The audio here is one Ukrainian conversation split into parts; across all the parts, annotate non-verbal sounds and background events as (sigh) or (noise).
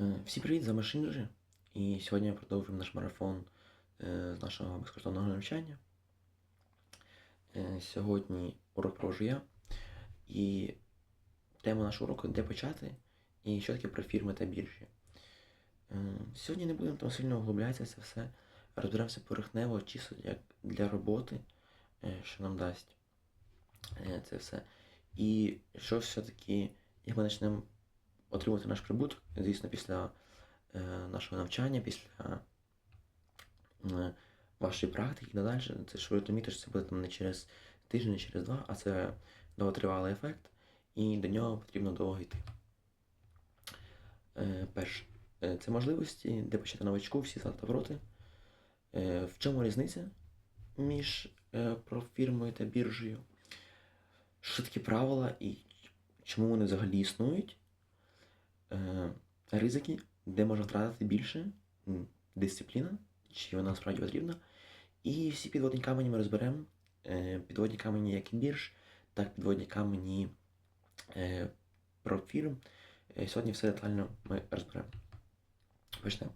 Е, Всім привіт, з вами Шинджі. І сьогодні ми продовжуємо наш марафон з нашого безкоштовного навчання. Е, Сьогодні урок про я. І тема нашого уроку де почати і що таке про фірми та біржі. Сьогодні не будемо там сильно углублятися це все. Розберемося поверхнево, чисто як для роботи, що нам дасть це все. І що все-таки, як ми почнемо отримувати наш прибуток, звісно, після е, нашого навчання, після е, вашої практики і надалі, це ж ви розумієте, що це буде там не через тиждень, не через два, а це довготривалий ефект, і до нього потрібно довго йти. Е, перше, це можливості, де почати новачку, всі за та проти. В чому різниця між профірмою та біржею? Що такі правила і чому вони взагалі існують? Е, ризики, де можна втратити більше, дисципліна, чи вона справді потрібна. І всі підводні камені ми розберемо. Е, підводні камені як і бірж, так підводні камені е, про фірм. Е, сьогодні все детально ми розберемо. Почнемо.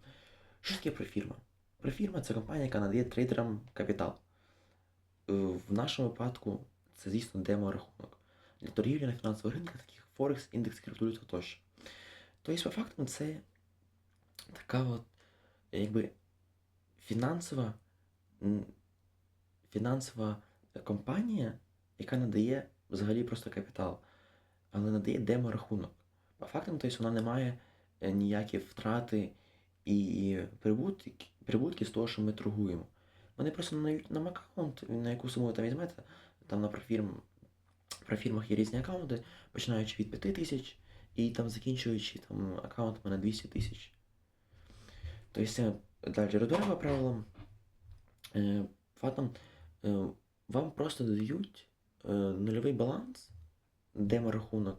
Що таке профірма? Профірма це компанія, яка надає трейдерам капітал. В нашому випадку це, звісно, демо-рахунок. Для торгівлі на фінансових ринках, таких Форекс, індекс, криптовалюта тощо. Тобто, по факту, це така от, якби фінансова, фінансова компанія, яка надає взагалі просто капітал, але надає демо-рахунок. По фактам, тобто вона не має е, ніякі втрати і прибутки, прибутки з того, що ми торгуємо. Вони просто надають нам аккаунт, на яку суму ви там візьмете, там на профірм, про фірмах є різні аккаунти, починаючи від 5 тисяч і там закінчуючи там аккаунтами на 200 тисяч. Тобто це далі розберемо по правилам. Е, фактом, е, вам просто додають нульовий баланс, демо-рахунок,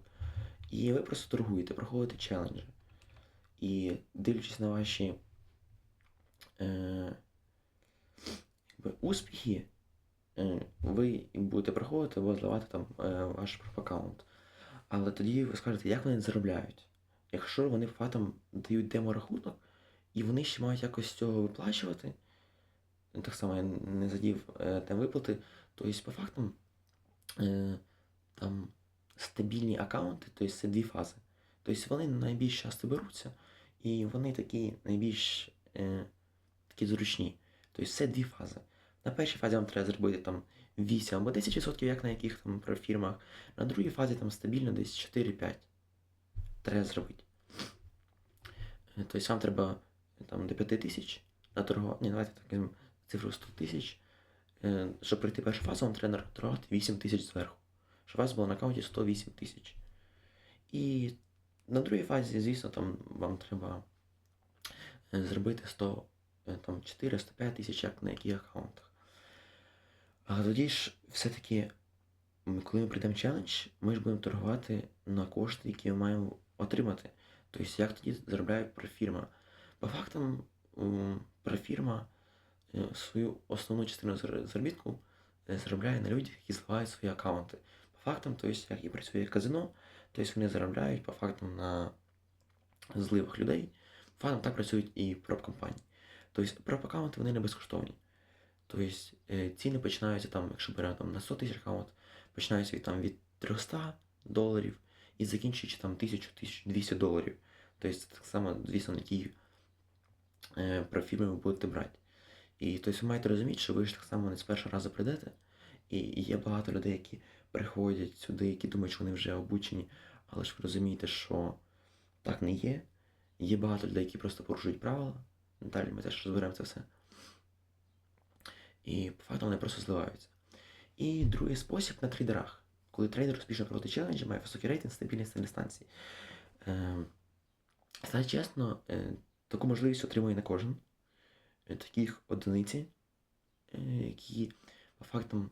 і ви просто торгуєте, проходите челенджі. І дивлячись на ваші е, успіхи, ви будете проходити або зливати там ваш проф-аккаунт. Але тоді ви скажете, як вони заробляють? Якщо вони фактом дають демо-рахунок, і вони ще мають якось цього виплачувати, так само я не задів е, там виплати, то есть по фактам е, там стабільні аккаунти, тобто це дві фази. Тобто вони найбільш часто беруться, і вони такі найбільш е, такі зручні. Тобто це дві фази. На першій фазі вам треба зробити там 8 або 10%, як на яких там про фірмах. На другій фазі там стабільно десь 4-5 треба зробити. Е, Тобто вам треба там до 5 тисяч на торгувати. Ні, давайте так цифру 100 тисяч. Е, Щоб пройти першу фазу, вам треба торгувати 8 тисяч зверху. Щоб у вас було на аккаунті 108 тисяч. І на другій фазі, звісно, там вам треба е, зробити 100, е, там 400-105 тисяч, як на яких аккаунтах. А тоді ж все-таки, коли ми прийдемо челендж, ми ж будемо торгувати на кошти, які ми маємо отримати. Тобто, як тоді заробляє профірма. По фактам, профірма е, свою основну частину заробітку е, заробляє на людях, які зливають свої аккаунти. По фактам, тобто, як і працює казино, тобто вони заробляють по фактам на зливах людей. По фактам так працюють і проп-компанії. Тобто проп-аккаунти вони не безкоштовні. Тобто е, ціни починаються там, якщо беремо там на 100 тисяч аккаунт, починаються від, там, від 300 доларів і закінчуючи там 1000-1200 доларів. Тобто це так само, звісно, на які е, профірми ви будете брати. І тобто ви маєте розуміти, що ви ж так само не з першого разу прийдете. І є багато людей, які приходять сюди, які думають, що вони вже обучені, але ж ви розумієте, що так не є. Є багато людей, які просто порушують правила. Далі ми теж розберемо це все. І по факту вони просто зливаються. І другий спосіб на трейдерах. Коли трейдер успішно проводить челенджі, має високий рейтинг, стабільність на дистанції. Е, чесно, е, таку можливість отримує не кожен. Е, Таких одиниці, е, які по фактам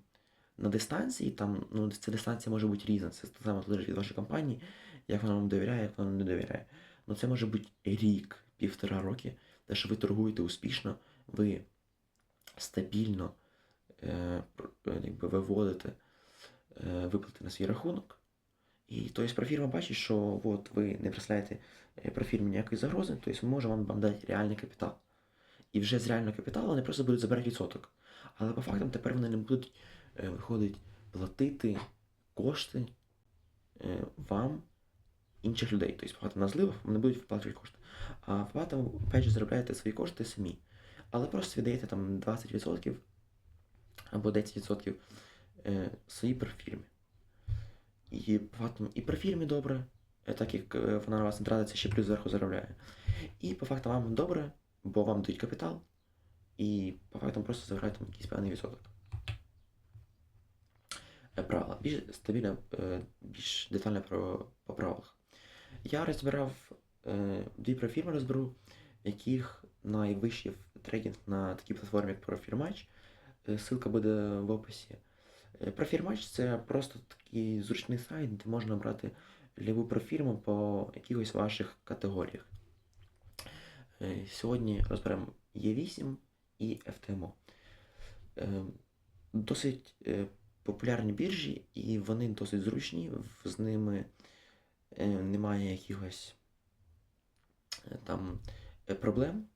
на дистанції, там, ну, ця дистанція може бути різна. Це само залежить від вашої компанії, як вона вам довіряє, як вона не довіряє. Ну це може бути рік, півтора роки, те, що ви торгуєте успішно, ви стабільно е, е, якби виводите виплати на свій рахунок, І тобто профірма бачить, що от ви не представляєте профірмі ніякої загрози, тобто може вам, вам дати реальний капітал. І вже з реального капіталу вони просто будуть забирати відсоток. Але по фактам тепер вони не будуть е, виходить платити кошти е, вам інших людей. Тобто багато на зливах вони будуть виплачувати кошти. А багато, опять же, заробляєте свої кошти самі. Але просто віддаєте там 20% або 10% е, своїй профірмі. І, по фактам, і профірмі добре, е, так як е, вона на вас не тратиться, ще плюс зверху заробляє. І по фактам вам добре, бо вам дають капітал, і по фактам просто забирають там якийсь певний відсоток. Правила. Більш стабільно, більш детально про, по правилах. Я розбирав дві профірми розберу, яких найвищий трейдинг на такій платформі, як Профірмач. Е, Ссылка буде в описі. Е, Профірмач це просто такий зручний сайт, де можна брати любу профірму по якихось ваших категоріях. Е, Сьогодні розберемо Е8 і FTMO. Е, Досить е, популярні біржі, і вони досить зручні, з ними е, немає якихось е, там е, проблем.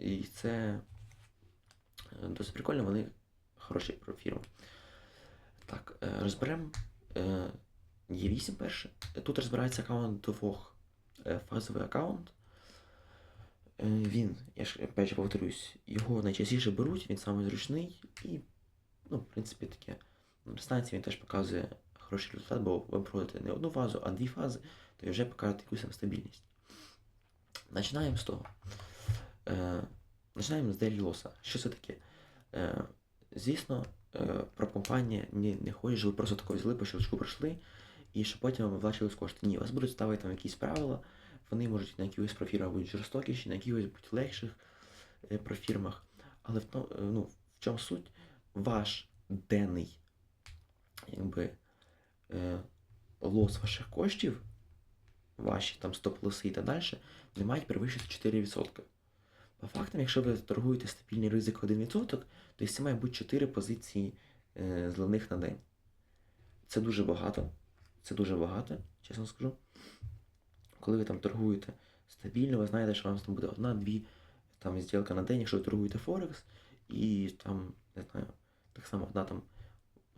І це е, досить прикольно, вони хороші про фірми. Так, е, розберемо е, Є8 перше. Тут розбирається аккаунт двох. Фазовий аккаунт. Він, я ж же повторюсь, його найчастіше беруть, він самий зручний і, ну, в принципі, таке. На станції він теж показує хороший результат, бо ви проводите не одну фазу, а дві фази, то вже покажете якусь стабільність. Починаємо з того. Е, починаємо з Loss. Що це таке? Е, звісно, е, про компанія не, не хоче, що ви просто тако взяли, по щелчку пройшли, і що потім ви виплачували кошти. Ні, вас будуть ставити там якісь правила, вони можуть на якихось профірмах бути жорстокіші, на якихось бути легших профірмах. Але в, ну, в чому суть? Ваш денний якби, лос ваших коштів, ваші там стоп-лоси і так далі, не мають перевищити 4%. По фактам, якщо ви торгуєте стабільний ризик 1%, то це має бути 4 позиції е, зливних на день. Це дуже багато. Це дуже багато, чесно скажу. Коли ви там торгуєте стабільно, ви знаєте, що у вас там буде одна-дві там зділка на день, якщо ви торгуєте Форекс, і там, не знаю, так само одна там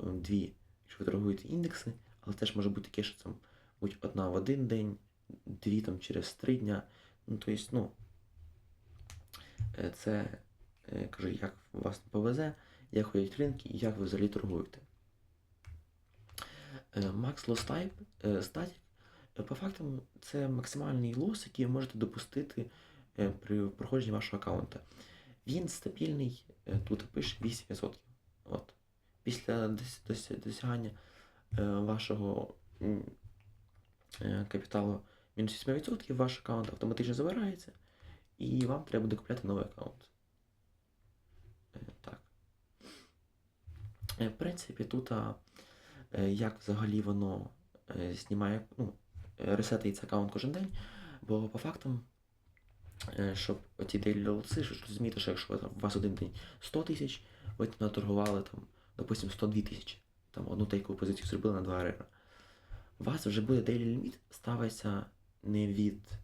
е, дві, якщо ви торгуєте індекси, але теж може бути таке, що там будь одна в один день, дві там через три дня. Ну, тобто, ну, е, це е, кажу, як вас повезе, як ходять ринки і як ви взагалі торгуєте. Е, Max Loss Type е, Static е, по фактам це максимальний лос, який ви можете допустити е, при проходженні вашого аккаунта. Він стабільний, е, тут пише 8%. От. Після дос- дос- досягання е, вашого е, капіталу мінус 8%, ваш аккаунт автоматично забирається, і вам треба буде купляти новий аккаунт. Е, Так. Е, В принципі, тут е, як взагалі воно знімає, ну, ресетується аккаунт кожен день, бо по фактам, щоб оці дейлі лоси, щоб розуміти, що якщо там, у вас один день 100 тисяч, ви наторгували там, допустим, 102 тисячі, там одну тейкову позицію зробили на 2 рера. У вас вже буде дейлі ліміт ставиться не від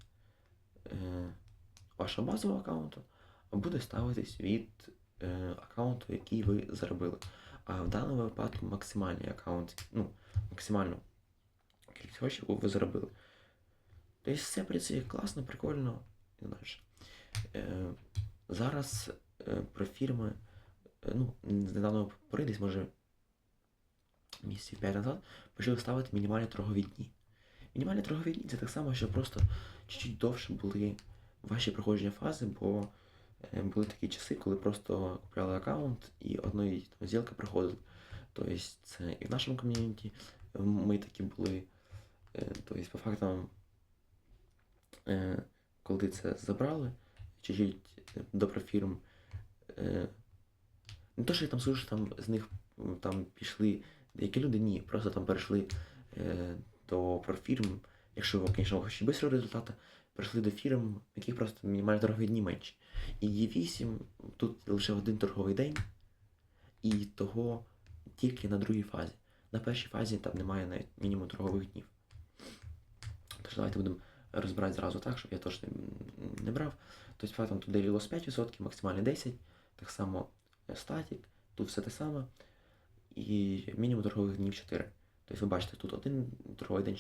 вашого базового аккаунту, буде ставитись від е, аккаунту, який ви заробили. А в даному випадку максимальний аккаунт, ну, максимальну кількість грошей ви заробили. Тобто все працює класно, прикольно і далі. Е, зараз е, про фірми, е, ну, недавно пори, десь може місяців 5 назад, почали ставити мінімальні торгові дні. Мінімальні торгові дні це так само, що просто чуть-чуть довше були ваші проходження фази, бо е, були такі часи, коли просто купляли аккаунт і одної там, зділки проходили. Тобто це і в нашому ком'юніті ми такі були. Е, Тобто, по фактам, е, коли це забрали, чуть-чуть до профірм, не то, що я там скажу, там з них там пішли деякі люди, ні, просто там перейшли до профірм, якщо звісно, хочете швидкого результату, перейшли до фірм, яких просто мінімальні торгові дні менші. І є 8, тут лише один торговий день, і того тільки на другій фазі. на першій фазі там немає навіть мінімум торгових днів. Тож давайте будемо розбирати зразу так, щоб я м, не брав. Тобто фактом тут daily 5%, максимальний 10%, так само статік, тут все те саме. І мінімум торгових днів 4. Тобто ви бачите, тут один торговий день,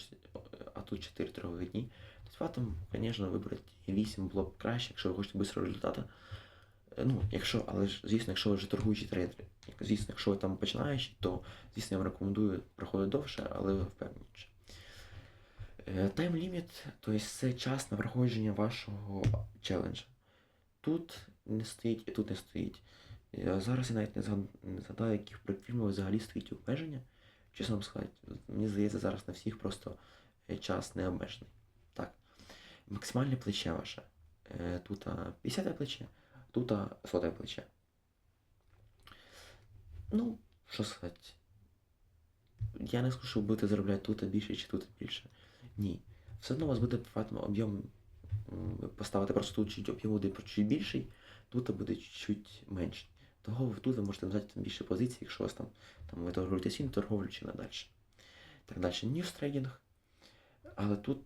а тут 4 торгових дні. Тобто фактом, звісно, вибрати 8 було б краще, якщо ви хочете швидкого результату. Е, Ну, якщо, але ж, звісно, якщо ви вже торгуючий трейдер, звісно, якщо ви там починаючий, то звісно я вам рекомендую проходити довше, але впевненіше. Е, Тайм ліміт, тобто це час на проходження вашого челенджа. Тут не стоїть і тут не стоїть. Е, Зараз я навіть не згадаю, яких фільмів взагалі стоїть обмеження. Чесно вам сказати, мені здається, зараз на всіх просто е, час не обмежений. Так. Максимальне плече ваше. Е, Тут 50 плече, тут а, 100 плече. Ну, що сказати. Я не скажу, що ви будете заробляти тут більше чи тут більше. Ні. Все одно у вас буде об'єм поставити просто тут чуть об'єм буде чуть більший, тут буде чуть менший. Того тут ви можете взяти більше позицій, якщо вас там, там ви торгуєте сін, торговлю чи надалі. Так далі, Trading. Але тут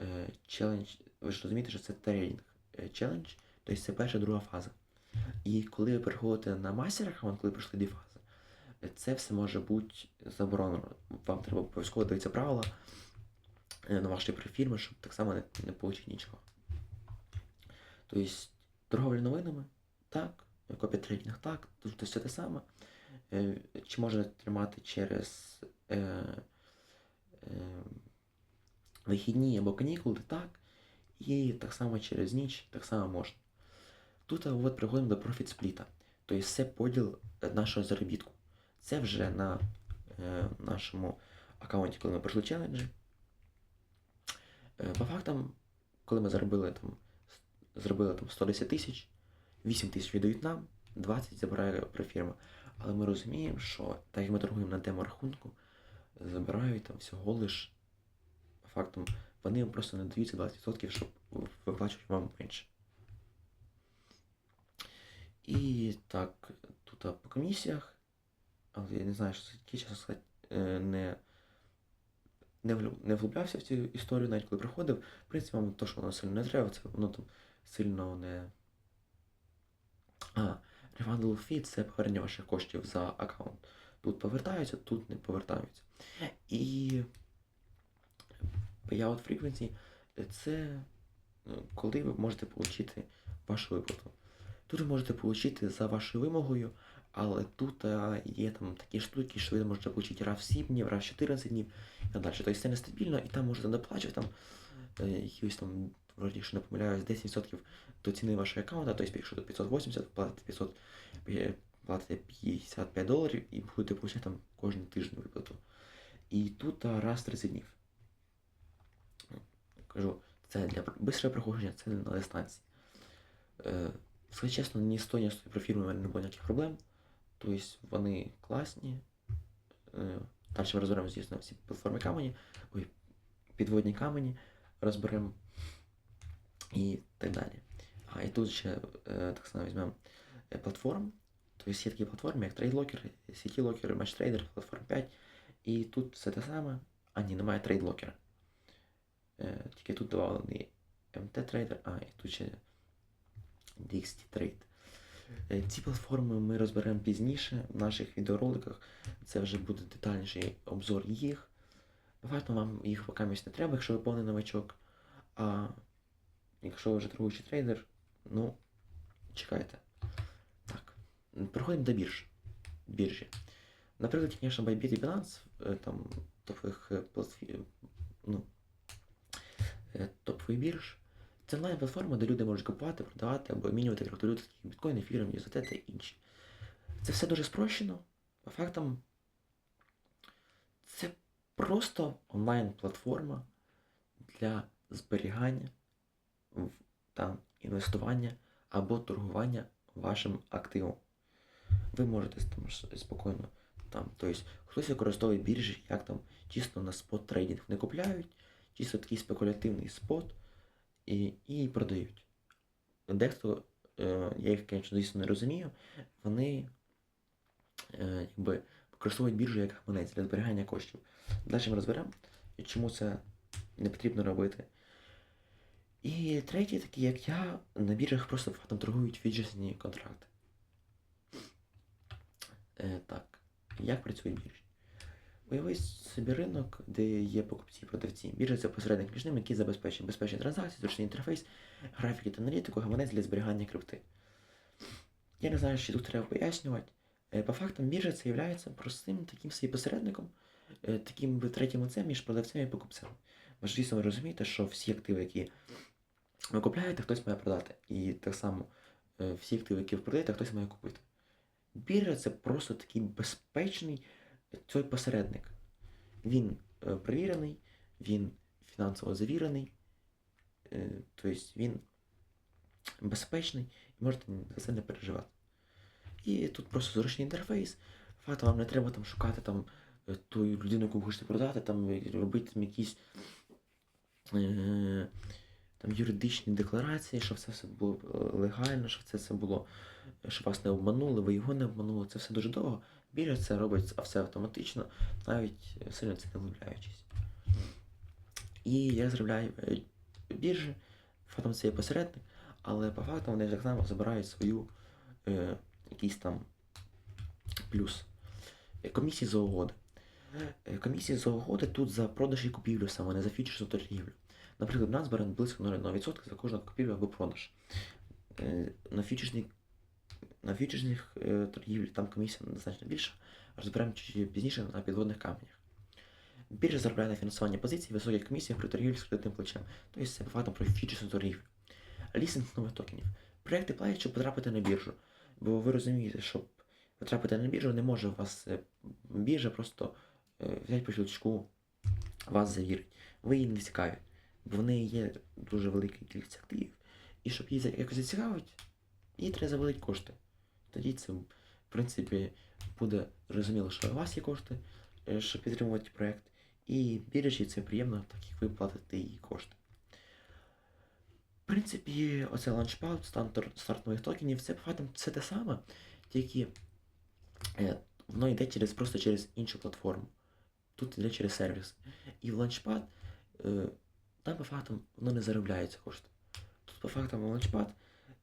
е, челендж, ви ж розумієте, що це трейдинг е, челендж, тобто це перша друга фаза. І коли ви переходите на мастер аккаунт, коли пройшли дві фази, це все може бути заборонено. Вам треба обов'язково дивитися правила е, на ваші фірми, щоб так само не, не отримати нічого. Тобто, торговля новинами, так, копітрейдинг, так, тут все те саме. Е, Чи можна тримати через е, е, вихідні або канікули, так. І так само через ніч, так само можна. Тут от приходимо до профіт спліта. Тобто це поділ е, нашого заробітку. Це вже на е, нашому аккаунті, коли ми пройшли челенджі. Е, по фактам, коли ми заробили там, зробили там 110 тисяч, 8 тисяч віддають нам, 20 забирає профірма. Але ми розуміємо, що так як ми торгуємо на демо-рахунку, забирають там всього лиш по фактам, вони просто не дають 20%, щоб виплачувати вам менше. І так, тут по комісіях, але я не знаю, що це чесно сказати, е, не, не, не вглублявся в цю історію, навіть коли приходив. В принципі, вам то, що воно сильно не треба, це воно там сильно не. А, refundable fee – це повернення ваших коштів за аккаунт. Тут повертаються, тут не повертаються. І payout frequency – це е, коли ви можете отримати вашу виплату. Тут ви можете отримати за вашою вимогою, але тут а, є там такі штуки, що ви можете отримати раз в 7 днів, раз в 14 днів і далі. Тобто це нестабільно, і там можете доплачувати там е, якісь там, вроді, якщо не помиляюсь, 10% до ціни вашого аккаунта, тобто якщо тут 580, платите 500, е, платите 55 доларів і будете отримати там кожен тиждень виплату. І тут раз в 30 днів. Кажу, це для швидкого проходження, це на дистанції. Е, Сказати чесно, ні з того, ні з тої профірми в мене не було ніяких проблем. Тобто вони класні. Е, Далі ми розберемо, звісно, всі платформи камені, ой, підводні камені розберемо і так далі. А і тут ще е, так само візьмемо е, платформ. Тобто є такі платформи, як TradeLocker, CityLocker, MatchTrader, Platform 5. І тут все те саме, а ні, немає TradeLocker. Тільки тут додавлений MT-Trader, а і тут ще DXT Trade. Ці платформи ми розберемо пізніше в наших відеороликах. Це вже буде детальніший обзор їх. Буває, вам їх поки не треба, якщо ви повний новачок. А якщо ви вже торгуючий трейдер, ну, чекайте. Так. Переходимо до бірж. біржі. Наприклад, звісно, Bybit і Binance, там топових е, ну, е, топових бірж. Це онлайн-платформа, де люди можуть купувати, продавати або обмінювати криптовалюти, такі як біткоін, ефіром, USDT та інші. Це все дуже спрощено. По фактам, це просто онлайн-платформа для зберігання та інвестування або торгування вашим активом. Ви можете там спокійно там, тобто хтось використовує біржі, як там чисто на спот трейдинг не купляють, чисто такий спекулятивний спот і, і продають. Дехто, е, я їх, звісно, звісно, не розумію, вони е, якби використовують біржу як гаманець для зберігання коштів. Далі ми розберемо, чому це не потрібно робити. І третє, такі як я, на біржах просто фактом торгують фьючерсні контракти. Е, так, як працюють біржі? Уявіть собі ринок, де є покупці і продавці. Біржа це посередник між ними, який забезпечує безпечні транзакції, зручний інтерфейс, графіки та аналітику, гаманець для зберігання крипти. Я не знаю, що тут треба пояснювати. Е, По фактам біржа це є простим таким собі посередником, е, таким третім лицем між продавцем і покупцем. Ви ж ви розумієте, що всі активи, які ви купляєте, хтось має продати. І так само е, всі активи, які ви продаєте, хтось має купити. Біржа це просто такий безпечний той посередник. Він е, перевірений, він фінансово завірений, е, тобто він безпечний і можете за це не переживати. І тут просто зручний інтерфейс. Факт вам не треба там шукати там ту людину, яку ви хочете продати, там робити там якісь там юридичні декларації, щоб це все було е, легально, щоб це все було, е, щоб вас не обманули, ви його не обманули. Це все дуже довго. Біржа це робить все автоматично, навіть е, сильно це не влюбляючись. І я зробляю е, біржі, фактом це є посередник, але по факту вони так само забирають свою е, якийсь там плюс. Е, Комісії за угоди. Е, Комісії за угоди тут за продаж і купівлю саме, не за фьючерсну торгівлю. Наприклад, в близько 0,1% за кожну купівлю або продаж. Е, На фьючерсній на фьючерсних е, торгівлі там комісія значно більша, розберемо пізніше на підводних каменях. Біржа заробляє на фінансування позицій високих комісіях при торгівлі з кредитним плечем, тобто це факту про фьючерсну торгівлю. Лісинг нових токенів. Проекти платять, щоб потрапити на біржу. Бо ви розумієте, щоб потрапити на біржу, не може у вас е, біржа просто взяти по щелчку, вас завірить. Ви її не цікаві. В неї є дуже велика кількість активів. І щоб її якось зацікавити, їй треба завалити кошти. Тоді це, в принципі, буде зрозуміло, що у вас є кошти, е, щоб підтримувати проект. І біржі це приємно, так як ви платите їй кошти. В принципі, оце ланчпад, старт нових токенів, це по фактам все те саме, тільки е, воно йде через, просто через іншу платформу. Тут йде через сервіс. І в ланчпад там по фактам воно не заробляється кошти. Тут по фактам ланчпад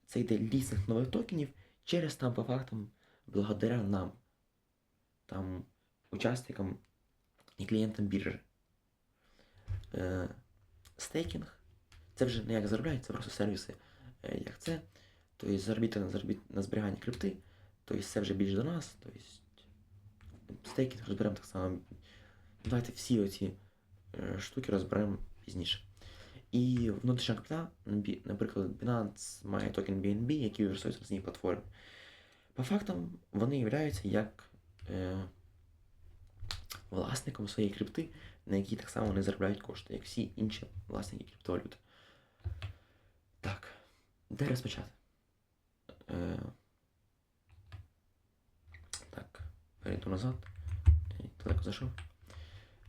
це йде лізинг нових токенів через там по фактам благодаря нам, там учасникам і клієнтам біржі. Е, стейкінг це вже не як заробляють, це просто сервіси, е, як це. Тобто заробіти на, на зберігання крипти, тобто це вже більш до нас. Тобто стейкінг розберемо так само. Давайте всі оці е, штуки розберемо пізніше. І внутрішня крипта, наприклад, Binance має токен BNB, який на цій платформі. По фактам, вони являються як е, власником своєї крипти, на якій так само не заробляють кошти, як всі інші власники криптовалюти. Так, де розпочати? Е, так, перейду назад. Далеко зайшов.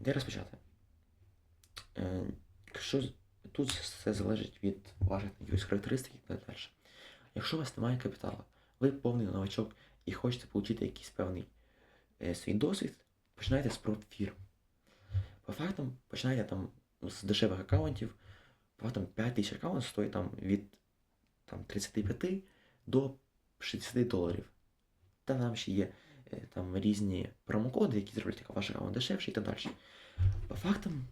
Де розпочати? Е, якщо тут все залежить від ваших якихось характеристик і так далі. Якщо у вас немає капіталу, ви повний новачок і хочете отримати якийсь певний е, свій досвід, починайте з профірм. По фактам, починайте там з дешевих аккаунтів, по фактам 5 тисяч аккаунтів стоїть там від там, 35 до 60 доларів. Та там ще є е, там різні промокоди, які зроблять ваш аккаунт дешевший і так далі. По фактам,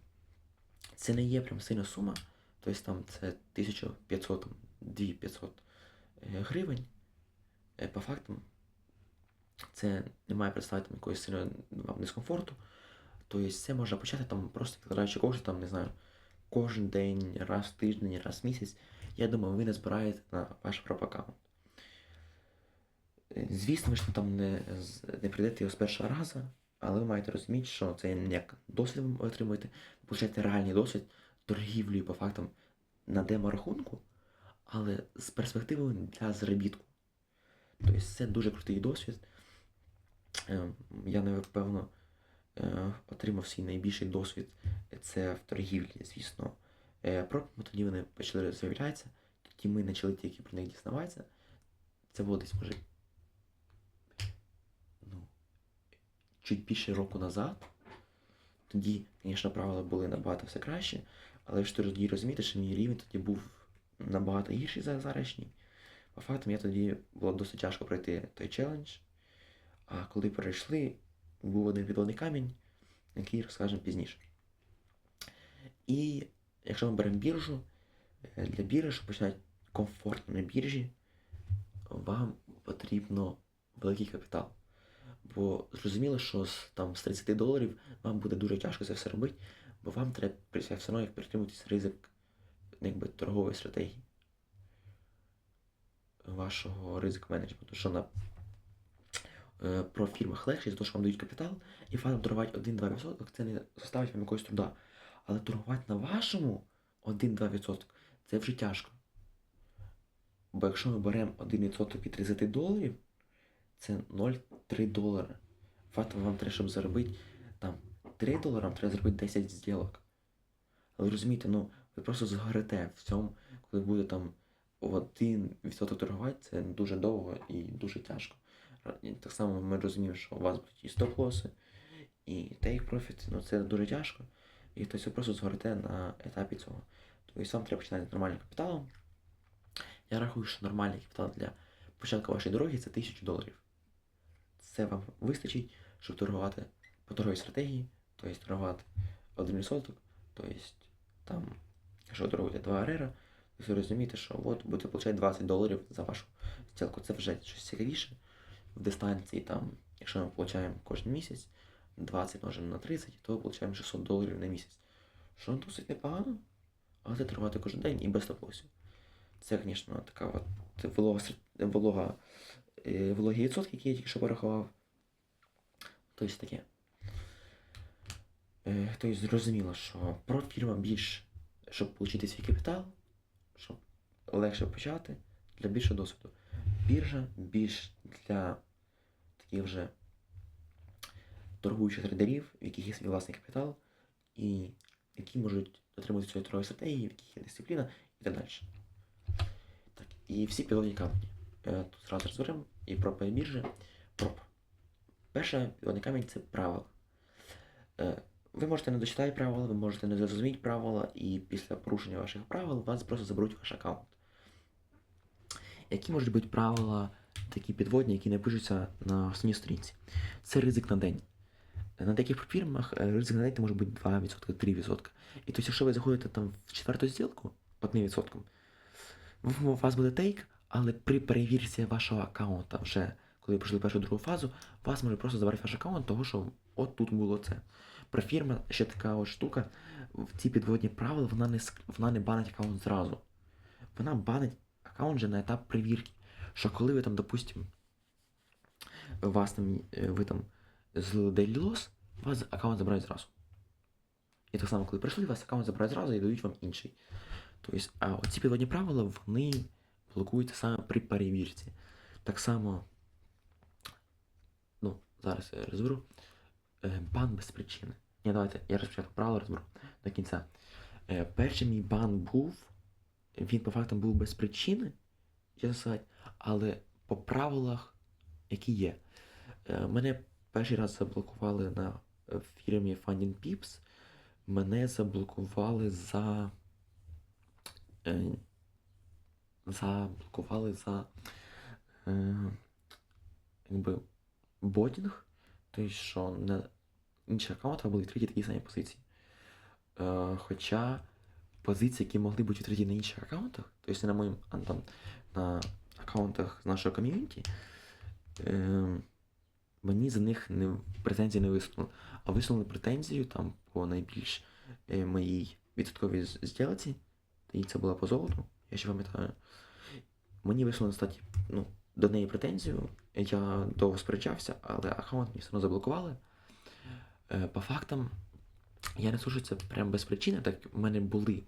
це не є прям сильна сума, тобто там це 1500, там, 2500 е, гривень. Е, По фактам, це не має представити якогось сильного вам дискомфорту. Тобто це можна почати там просто відкладаючи кошти, там, не знаю, кожен день, раз в тиждень, раз в місяць. Я думаю, ви не збираєте на ваш проп-аккаунт. Е, Звісно, ви ж там не, не прийдете його з першого разу, але ви маєте розуміти, що це не як досвід ви отримуєте, ви получаєте реальний досвід торгівлі по фактам на демо-рахунку, але з перспективою для заробітку. Тобто це дуже крутий досвід. Е, Я, напевно, е, отримав свій найбільший досвід це в торгівлі, звісно. Е, тоді вони почали з'являтися, тоді ми почали тільки про них дізнаватися. Це було десь може. Чуть більше року назад, тоді, звісно, правила були набагато все краще, але ж тоді розумієте, що мій рівень тоді був набагато гірший за зарашній. По фактам я тоді було досить тяжко пройти той челендж. А коли перейшли, був один підводний камінь, який розкажемо пізніше. І якщо ми беремо біржу, е, для біржі, щоб починати комфортно на біржі, вам потрібно великий капітал. Бо зрозуміло, що з, там, з 30 доларів вам буде дуже тяжко це все робити, бо вам треба все одно як притримуватись ризик якби, торгової стратегії вашого ризик менеджменту. Що на е, про фірмах легше, те, що вам дають капітал, і вам торгувати 1-2%, це не составить вам якогось труда. Але торгувати на вашому 1-2% це вже тяжко. Бо якщо ми беремо 1% від 30 доларів, це 0,3 долара. Фактом вам треба, щоб заробити там 3 долара, вам треба зробити 10 зділок. Але розумієте, ну ви просто згорите в цьому, коли буде там 1% торгувати, це дуже довго і дуже тяжко. І так само ми розуміємо, що у вас будуть і стоп-лоси, і take profit, ну це дуже тяжко. І хтось ви просто згорите на етапі цього. Тобто вам треба починати з нормальним капіталом. Я рахую, що нормальний капітал для початку вашої дороги це 1000 доларів. Це вам вистачить, щоб торгувати по торговій стратегії, тобто торгувати 1%, тобто там, якщо торгуєте 2 арера, ви розумієте, що от будете отримати 20 доларів за вашу стілку. Це вже щось цікавіше. В дистанції, там, якщо ми отримуємо кожен місяць 20 множимо на 30, то отримуємо 600 доларів на місяць. Що досить непогано, але це торгувати кожен день і без стоп-лосів. Це, звісно, така от волога, волога, е, вологі відсотки, які я тільки що порахував. Тобто таке. Е, Тобто зрозуміло, що про фірма більш, щоб отримати свій капітал, щоб легше почати, для більшого досвіду. Біржа більш для таких вже торгуючих трейдерів, в яких є свій власний капітал, і які можуть отримати свою торгову стратегію, в яких є дисципліна і так далі. Так, і всі підводні камені. Е, Тут зразу розберемо і про біржі. Проб. Перше підводний камінь це правила. Е, Ви можете не дочитати правила, ви можете не зрозуміти правила, і після порушення ваших правил вас просто заберуть ваш аккаунт. Які можуть бути правила такі підводні, які не пишуться на основній сторінці? Це ризик на день. На деяких фірмах е, ризик на день може бути 2%, 3%. І тобто, якщо ви заходите там в четверту зділку 1%, у вас буде тейк, але при перевірці вашого аккаунта вже, коли ви пройшли першу другу фазу, вас може просто забрати ваш аккаунт, того що от тут було це. Про фірма ще така от штука, в ці підводні правила вона не, вона не банить аккаунт зразу. Вона банить аккаунт вже на етап перевірки. Що коли ви там, допустим, вас там, е, ви там злили daily вас аккаунт забирають зразу. І так само, коли прийшли, вас аккаунт забирають зразу і дають вам інший. Тобто, а оці підводні правила, вони блокуються саме при перевірці. Так само, ну, зараз я розберу. Е, Бан без причини. Ні, давайте, я спочатку правила розберу до кінця. Е, Перший мій бан був, він по фактам був без причини, чесно сказати, але по правилах, які є. Е, Мене перший раз заблокували на фірмі Funding Pips. Мене заблокували за. Заблокували за. е, Якби ботінг. Тобто, що на інші аккаунти були відкриті такі самі позиції. Е, Хоча позиції, які могли бути відкриті на інших аккаунтах, тобто на моїм а там, на аккаунтах нашого ком'юніті, е, мені за них не, претензії не висунули. А висунули претензію там по найбільш е, моїй відсотковій зділці, і це була по золоту, я ще пам'ятаю. Мені висунули статі, ну, до неї претензію. Я довго сперечався, але аккаунт мені все одно заблокували. Е, по фактам, я не скажу це прям без причини, так в мене були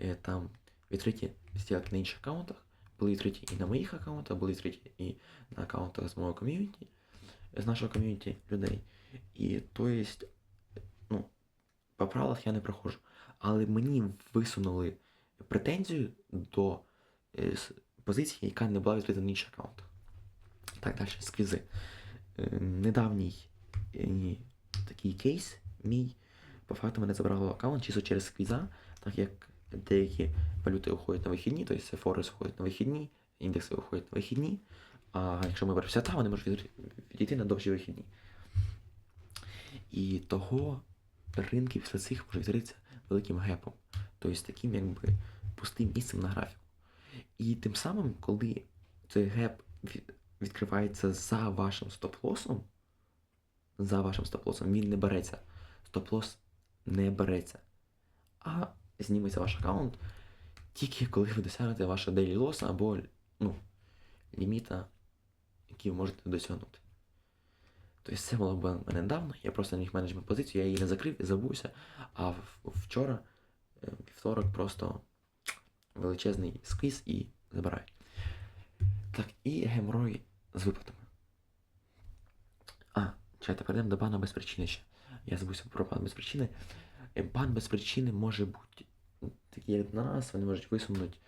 е, там відкриті зділки на інших аккаунтах, були відкриті і на моїх аккаунтах, були відкриті і на аккаунтах з мого ком'юніті, з нашого ком'юніті людей. І то есть, ну, по правилах я не проходжу. Але мені висунули претензію до е, позиції, яка не була відкрита на інших аккаунтах. Так, далі, сквізи. Е, недавній е, такий кейс мій. По факту мене забрало аккаунт чисто через сквіза, так як деякі валюти уходять на вихідні, тобто Форекс виходить на вихідні, індекси виходять на вихідні. А якщо ми беремо свята, вони можуть відійти на довші вихідні. І того ринки після цих може відкритися великим гепом, тобто таким якби пустим місцем на графіку. І тим самим, коли цей геп відкривається за вашим стоп-лосом, за вашим стоп-лосом, він не береться. Стоп-лос не береться. А зніметься ваш аккаунт тільки коли ви досягнете вашого daily loss або ну, ліміта, який ви можете досягнути. Тобто це було б мене недавно, я просто не міг менеджмент позицію, я її не закрив і забувся. А вчора, вівторок, просто величезний сквіз і забирають. Так, і геморой з виплатами. А, чекайте, перейдемо до бана без причини ще. Я забувся про бан без причини. Е, Бан без причини може бути такий, як на нас, вони можуть висунути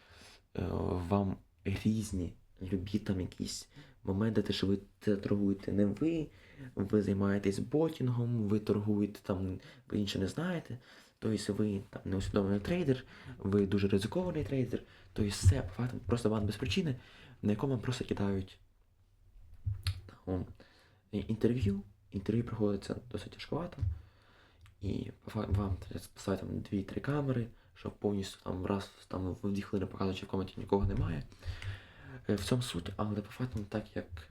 е, вам різні любі там якісь моменти, те, що ви це торгуєте не ви, ви займаєтесь ботінгом, ви торгуєте там, ви інше не знаєте. Тобто ви там не усвідомлений трейдер, ви дуже ризикований трейдер. Тобто все по факту просто бан без причини, на якому вам просто кидають там, інтерв'ю. Інтерв'ю проходиться досить тяжковато. І вам поставити там 2-3 камери, щоб повністю там раз там в 2 хвилини показувати, що в коменті нікого немає. Е, В цьому суть, але по факту, так як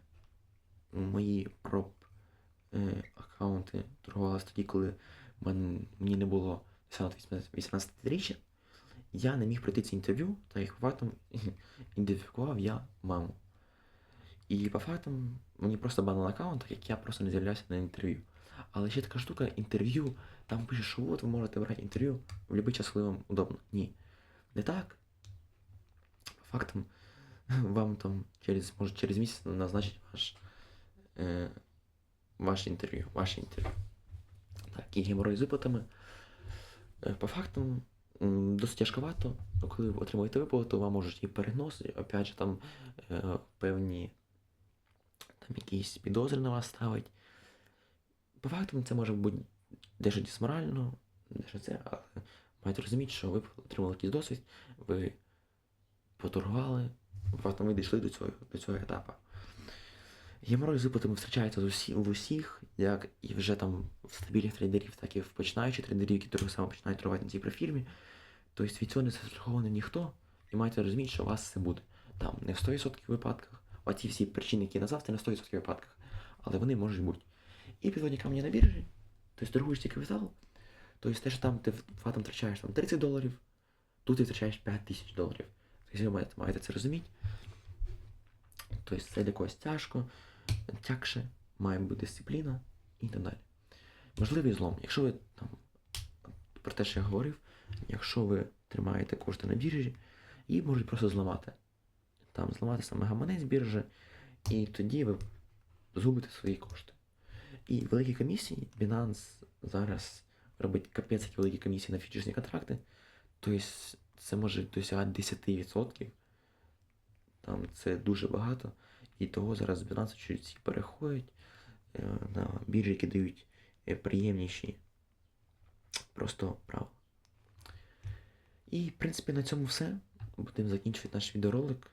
мої проб е, аккаунти торгувалися тоді, коли мені не було 18 річчя, я не міг пройти це інтерв'ю, так як по фактам (laughs) ідентифікував я маму. І по фактам мені просто банили аккаунт, так як я просто не з'являвся на інтерв'ю. Але ще така штука, інтерв'ю, там пише, що от ви можете брати інтерв'ю в будь-який час, коли вам удобно. Ні. Не так. По фактам, (laughs) вам там через, може, через місяць назначить ваш, е, ваше інтерв'ю, ваше інтерв'ю. Так, і геморой з виплатами. Е, По фактам, м, досить тяжковато, коли ви отримуєте виплату, вам можуть і переносити, опять же, там е, певні там якісь підозри на вас ставить. По фактам це може бути дещо дисморально, дещо це, але маєте розуміти, що ви отримали якийсь досвід, ви поторгували, по фактам ви дійшли до цього, до цього етапу. Геморой з виплатами зустрічається з усі, в усіх, як і вже там в стабільних трейдерів, так і в починаючих трейдерів, які трохи саме починають торгувати на цій профірмі. Тобто від цього не застрахований ніхто, і маєте розуміти, що у вас це буде. Там не в 100% випадках, оці всі причини, які назвав, це не в 100% випадках, але вони можуть бути. І підводні камні на біржі, тобто торгуєш цей капітал, тобто те, що там ти фатом втрачаєш там 30 доларів, тут ти втрачаєш 5 тисяч доларів. Тобто ви маєте, маєте це розуміти. Тобто це для когось тяжко, тягше, має бути дисципліна і так далі. Можливий злом, якщо ви там про те, що я говорив, якщо ви тримаєте кошти на біржі, її можуть просто зламати. Там зламати саме гаманець біржі, і тоді ви згубите свої кошти. І великі комісії, Binance зараз робить капець великі комісії на фьючерсні контракти. Тобто це може досягати 10%. Там це дуже багато. І того зараз Binance чуть всі переходять е, на біржі, які дають е, приємніші просто право. І, в принципі, на цьому все. Будемо закінчувати наш відеоролик.